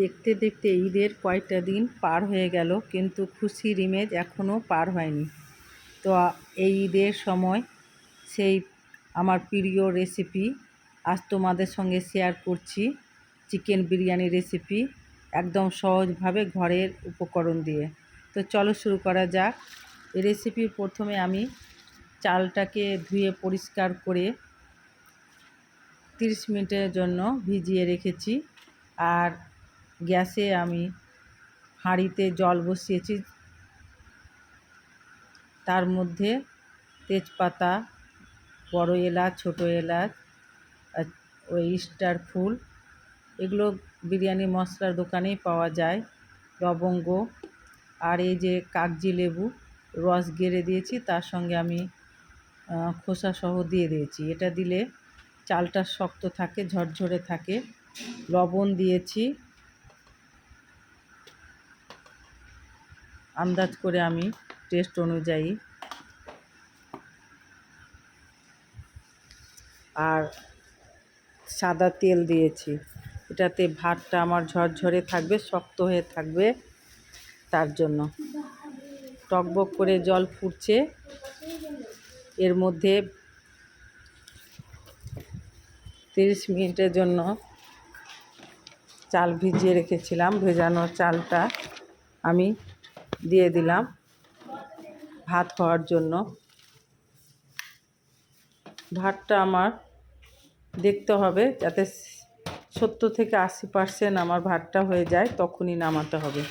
দেখতে দেখতে ঈদের কয়টা দিন পার হয়ে গেল, কিন্তু খুশির ইমেজ এখনও পার হয়নি। তো এই ঈদের সময় সেই আমার প্রিয় রেসিপি আজ তোমাদের সঙ্গে শেয়ার করছি চিকেন বিরিয়ানি রেসিপি একদম সহজভাবে ঘরের উপকরণ দিয়ে। তো চলো শুরু করা যাক। এই রেসিপির প্রথমে আমি চালটাকে ধুয়ে পরিষ্কার করে তিরিশ মিনিটের জন্য ভিজিয়ে রেখেছি। আর গ্যাসে আমি হাঁড়িতে জল বসিয়েছি। তার মধ্যে তেজপাতা বড় এলাচ ছোটো এলাচ ওই স্টার ফুল। এগুলো বিরিয়ানি মশলার দোকানেই পাওয়া যায়। লবঙ্গ আর এই যে কাগজি লেবু রস গেড়ে দিয়েছি তার সঙ্গে আমি আহ, খোসাসহ দিয়ে দিয়েছি। এটা দিলে চালটা শক্ত থাকে ঝরঝরে থাকে। লবণ দিয়েছি। আন্দাজ করে আমি টেস্ট অনুযায়ী। আর সাদা তেল দিয়েছি। এটাতে ভাতটা আমার ঝরঝরে থাকবে, শক্ত হয়ে থাকবে তার জন্য। টকবক করে জল ফুটছে। এর মধ্যে তিরিশ মিনিটের জন্য চাল ভিজিয়ে রেখেছিলাম, ভেজানো চালটা আমি দিয়ে দিলাম ভাত হওয়ার জন্য। ভাতটা আমার দেখতে হবে যাতে সত্তর থেকে আশি পার্সেন্ট আমার ভাতটা হয়ে যায়, তখনই নামাতে হবে।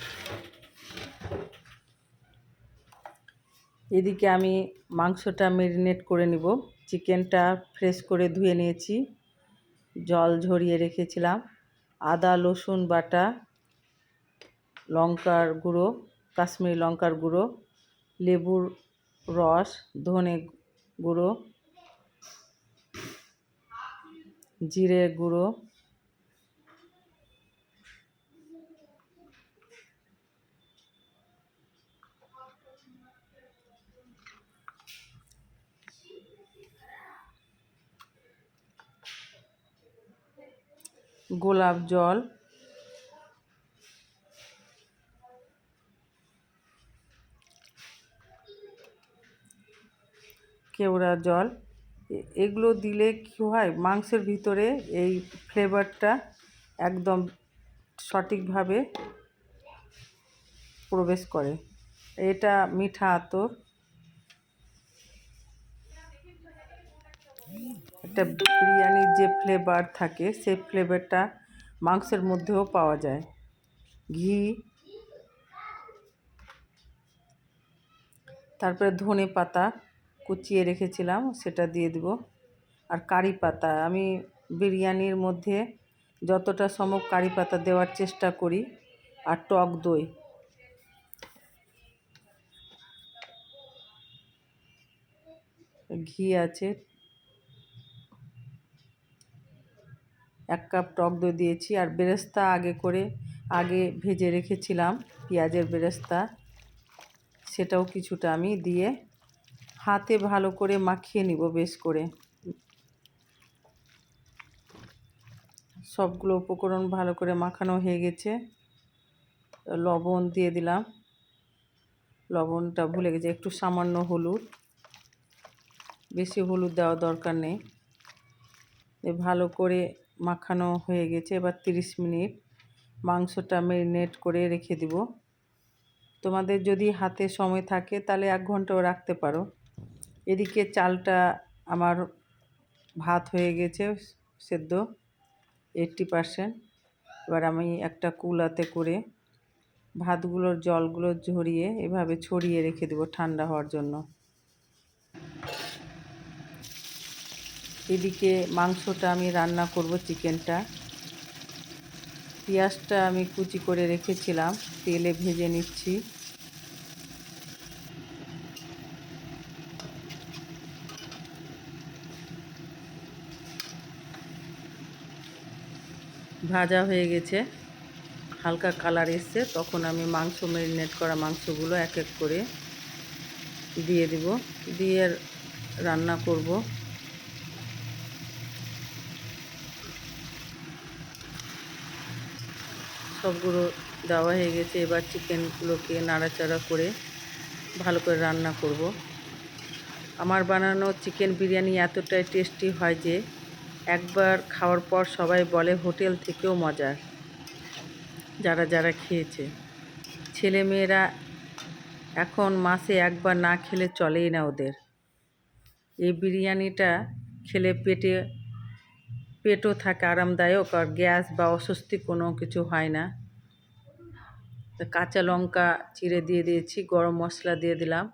এদিকে আমি মাংসটা মেরিনেট করে নিব। চিকেনটা ফ্রেশ করে ধুয়ে নিয়েছি। জল ঝরিয়ে রেখেছিলাম। আদা, রসুন বাটা, লঙ্কার গুঁড়ো কাশ্মীরি লঙ্কার গুঁড়ো লেবুর রস ধনে গুঁড়ো জিরে গুঁড়ো গোলাপ জল কেওড়া জল এগুলো দিলে কী হয়? মাংসের ভিতরে এই ফ্লেভারটা একদম সঠিকভাবে প্রবেশ করে। এটা মিঠা আতর। একটা বিরিয়ানির যে ফ্লেভার থাকে সেই ফ্লেভারটা মাংসের মধ্যেও পাওয়া যায়। ঘি। তারপরে ধনে পাতা কুচিয়ে রেখেছিলাম, সেটা দিয়ে দিব। আর কারি পাতা, আমি বিরিয়ানির মধ্যে যতটা সম্ভব কারি পাতা দেওয়ার চেষ্টা করি, আর টক দই। ঘি আছে। এক কাপ টক দই দিয়েছি, আর বেরেস্তা আগে করে, আগে ভেজে রেখেছিলাম, পেঁয়াজের বেরেস্তা। সেটাও কিছুটা আমি দিয়ে হাতে ভালো করে মাখিয়ে নিব বেশ করে। সবগুলো উপকরণ ভালো করে মাখানো হয়ে গেছে। লবণ দিয়ে দিলাম। লবণটা ভুলে গেছে, একটু সামান্য হলুদ। বেশি হলুদ দেওয়া দরকার নেই। ভালো করে মাখানো হয়ে গেছে। এবার তিরিশ মিনিট মাংসটা ম্যারিনেট করে রেখে দিব। তোমাদের যদি হাতে সময় থাকে তাহলে এক ঘন্টাও রাখতে পারো। এদিকে চালটা আমার ভাত হয়ে গেছে, সেদ্ধ এইট্টি পারসেন্ট এবার আমি একটা কুলাতে করে ভাতগুলোর জলগুলো ঝরিয়ে এভাবে ছড়িয়ে রেখে দেবো ঠান্ডা হওয়ার জন্য। এদিকে মাংসটা আমি রান্না করব চিকেনটা। পেঁয়াজটা আমি কুচি করে রেখেছিলাম, তেলে ভেজে নিচ্ছি। ভাজা হয়ে গেছে, হালকা কালার এসছে, তখন আমি মাংস ম্যারিনেট করা মাংসগুলো এক এক করে দিয়ে দিব, দিয়ে রান্না করব। সবগুলো দেওয়া হয়ে গেছে, এবার চিকেনগুলোকে নাড়াচাড়া করে ভালো করে রান্না করব। আমার বানানো চিকেন বিরিয়ানি এতটাই টেস্টি হয় যে একবার খাওয়ার পর সবাই বলে হোটেল থেকেও মজার, যারা যারা খেয়েছে। ছেলে মেয়েরা এখন মাসে একবার না খেলে চলেই না ওদের। এই বিরিয়ানিটা খেলে পেটে, পেটও থাকে আরামদায়ক আর গ্যাস বা অস্বস্তি কোনো কিছু হয় না। কাঁচা লঙ্কা চিড়ে দিয়ে দিয়েছি, গরম মশলা দিয়ে দিলাম।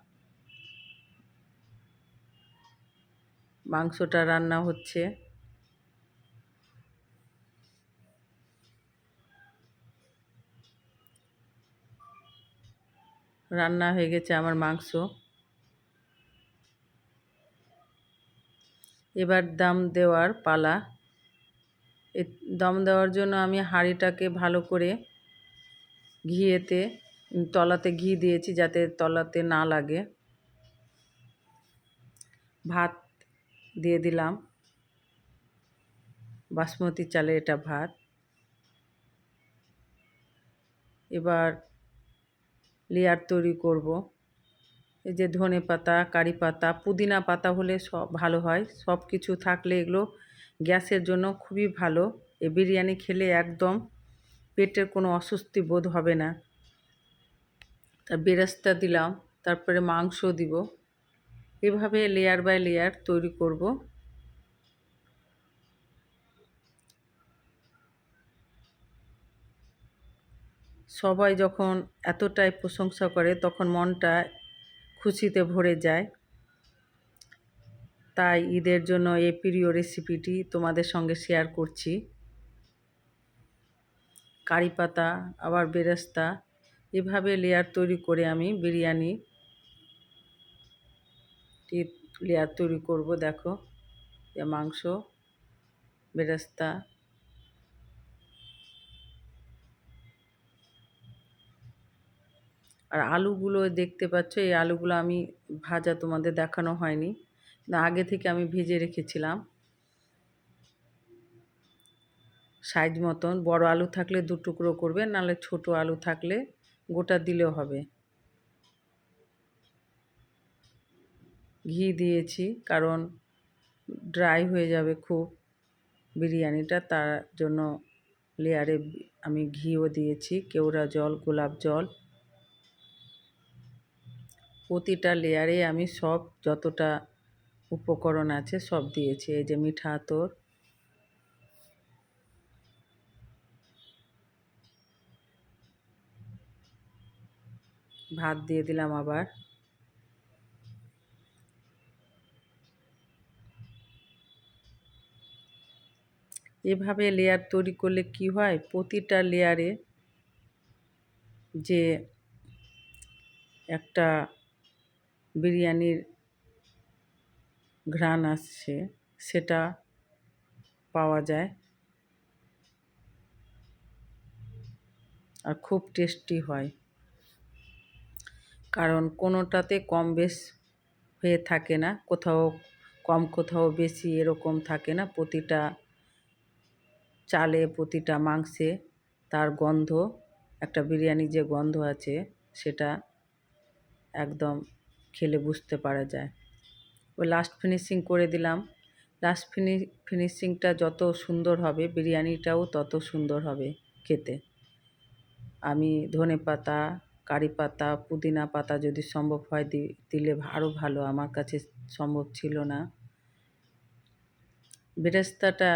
মাংসটা রান্না হচ্ছে। রান্না হয়ে গেছে আমার মাংস। এবার দাম দেওয়ার পালা। দম দেওয়ার জন্য আমি হাঁড়িটাকে ভালো করে ঘিয়েতে, তলাতে ঘি দিয়েছি যাতে তলাতে না লাগে। ভাত দিয়ে দিলাম। বাসমতি চালের এটা ভাত। এবার লেয়ার তৈরি করব। এই যে ধনে পাতা, কারি পাতা, পুদিনা পাতা হলে সব ভালো হয়। সব কিছু থাকলে এগুলো গ্যাসের জন্য খুবই ভালো। এই বিরিয়ানি খেলে একদম পেটের কোনো অস্বস্তি বোধ হবে না। তার বেরেস্তা দিলাম, তারপরে মাংস দিব। এভাবে লেয়ার বাই লেয়ার তৈরি করব। সবাই যখন এতটাই প্রশংসা করে, তখন মনটা খুশিতে ভরে যায়। তাই ঈদের জন্য এই প্রিয় রেসিপিটি তোমাদের সঙ্গে শেয়ার করছি। কারি পাতা, আবার বেরেস্তা, এভাবে লেয়ার তৈরি করে আমি বিরিয়ানি লেয়ার তৈরি করব। দেখো মাংস, বেরেস্তা আর আলুগুলো দেখতে পাচ্ছ, এই আলুগুলো আমি ভাজা তোমাদের দেখানো হয়নি। আগে থেকে আমি ভেজে রেখেছিলাম। সাইজ মতন, বড় আলু থাকলে দু টুকরো করবে, নাহলে ছোট আলু থাকলে গোটা দিলেও হবে। ঘি দিয়েছি, কারণ ড্রাই হয়ে যাবে খুব বিরিয়ানিটা, তার জন্য লেয়ারে আমি ঘিও দিয়েছি, কেওড়া জল, গোলাপ জল। প্রতিটা লেয়ারে আমি সব যতটা উপকরণ আছে সব দিয়েছি। এই যে মিঠা আতর। ভাত দিয়ে দিলাম আবার। এভাবে লেয়ার তৈরি করলে কি হয়? প্রতিটা লেয়ারে যে একটা বিরিয়ানির ঘ্রাণ আসছে, সেটা পাওয়া যায়। আর খুব টেস্টি হয়। কারণ কোনোটাতে কম বেশ হয়ে থাকে না, কোথাও কম, কোথাও বেশি এরকম থাকে না। প্রতিটা চালে, প্রতিটা মাংসে তার গন্ধ, একটা বিরিয়ানির যে গন্ধ আছে, সেটা একদম খেলে বুঝতে পারা যায়। ওই লাস্ট ফিনিশিং করে দিলাম। লাস্ট ফিনি ফিনিশিংটা যত সুন্দর হবে, বিরিয়ানিটাও তত সুন্দর হবে খেতে। আমি ধনে পাতা, কারি পাতা, পুদিনা পাতা যদি সম্ভব হয় দিলে আরও ভালো, আমার কাছে সম্ভব ছিল না। বেরেস্তাটা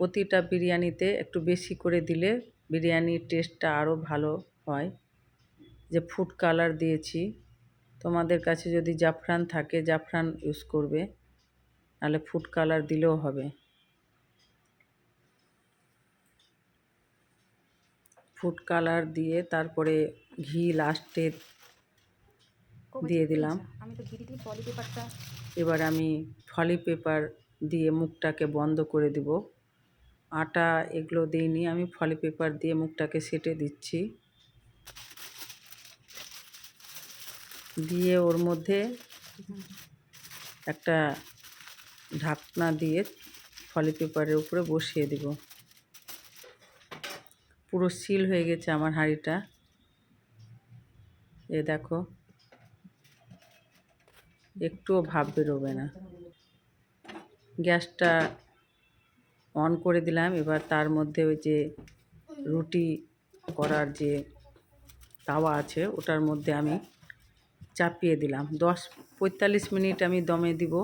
প্রতিটা বিরিয়ানিতে একটু বেশি করে দিলে বিরিয়ানির টেস্টটা আরও ভালো হয়। যে ফুড কালার দিয়েছি তোমাদের কাছে যদি জাফরান থাকে জাফরান ইউজ করবে। নাহলে ফুড কালার দিলেও হবে। ফুড কালার দিয়ে তারপরে ঘি লাস্টে দিয়ে দিলাম। এবার আমি ফলি পেপার দিয়ে মুখটাকে বন্ধ করে দিব। আটা এগুলো দিইনি আমি ফলি পেপার দিয়ে মুখটাকে সেটে দিচ্ছি। দিয়ে ওর মধ্যে একটা ঢাকনা দিয়ে ফলি পেপারের উপরে বসিয়ে দিব। পুরো সিল হয়ে গেছে আমার হাঁড়িটা। এ দেখো, একটুও ভাব বেরোবে না। গ্যাসটা অন করে দিলাম, এবার তার মধ্যে ওই যে রুটি করার যে তাওয়া আছে, ওটার মধ্যে আমি চাপিয়ে দিলাম। দশ, পঁয়তাল্লিশ মিনিট আমি দমে দিব।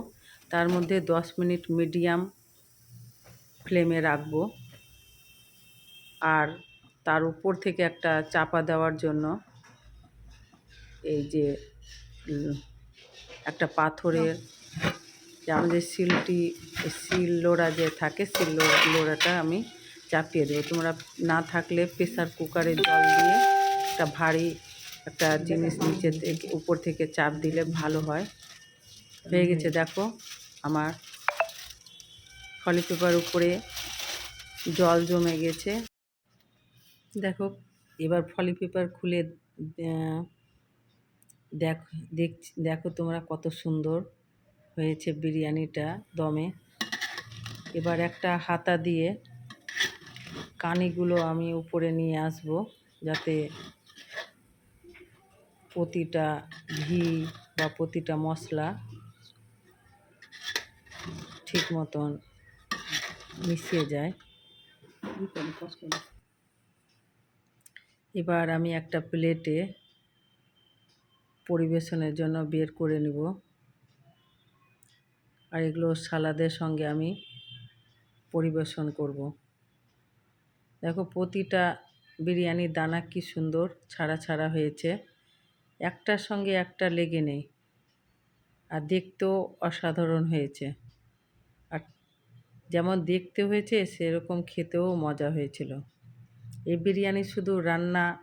তার মধ্যে দশ মিনিট মিডিয়াম ফ্লেমে রাখব। আর তার উপর থেকে একটা চাপা দেওয়ার জন্য এই যে, একটা পাথরের যে আমাদের শিলটি শিল লোড়া যে থাকে শিল লোড়া লোড়াটা আমি চাপিয়ে দেবো। তোমরা না থাকলে প্রেসার কুকারে জল দিয়ে একটা ভারী একটা জিনিস নিচে উপর থেকে চাপ দিলে ভালো হয়। হয়ে গেছে, দেখো, আমার ফলি পেপার উপরে জল জমে গেছে। দেখো, এবার ফলি পেপার খুলে দেখ, দেখো তোমরা কত সুন্দর হয়েছে বিরিয়ানিটা দমে। এবার একটা হাতা দিয়ে কানিগুলো আমি উপরে নিয়ে আসব, যাতে প্রতিটা ঘি বা প্রতিটা মশলা ঠিক মতন মিশিয়ে যায়। এবার আমি একটা প্লেটে পরিবেশনের জন্য বের করে নিব। আর এগুলো সালাদের সঙ্গে আমি পরিবেশন করব। দেখো প্রতিটা বিরিয়ানির দানা কি সুন্দর ছাড়া ছাড়া হয়েছে। একটার সঙ্গে একটা লেগে নেই। আর দেখতেও অসাধারণ হয়েছে। আর যেমন দেখতে হয়েছে, সেরকম খেতেও মজা হয়েছিল। এই বিরিয়ানি শুধু রান্না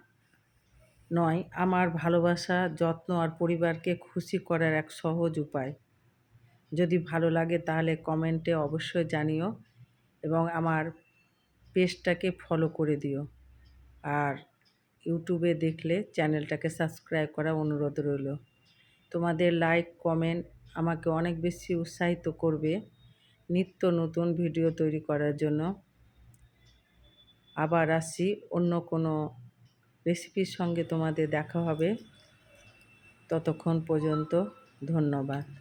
নয়, আমার ভালোবাসা, যত্ন আর পরিবারকে খুশি করার এক সহজ উপায়। যদি ভালো লাগে তাহলে কমেন্টে অবশ্যই জানিও এবং আমার পেজটাকে ফলো করে দিও। আর ইউটিউবে দেখলে চ্যানেলটাকে সাবস্ক্রাইব করা অনুরোধ রইল। তোমাদের লাইক, কমেন্ট আমাকে অনেক বেশি উৎসাহিত করবে নিত্য নতুন ভিডিও তৈরি করার জন্য। আবার আসছি অন্য কোনো রেসিপির সঙ্গে তোমাদের দেখা হবে। ততক্ষণ পর্যন্ত ধন্যবাদ।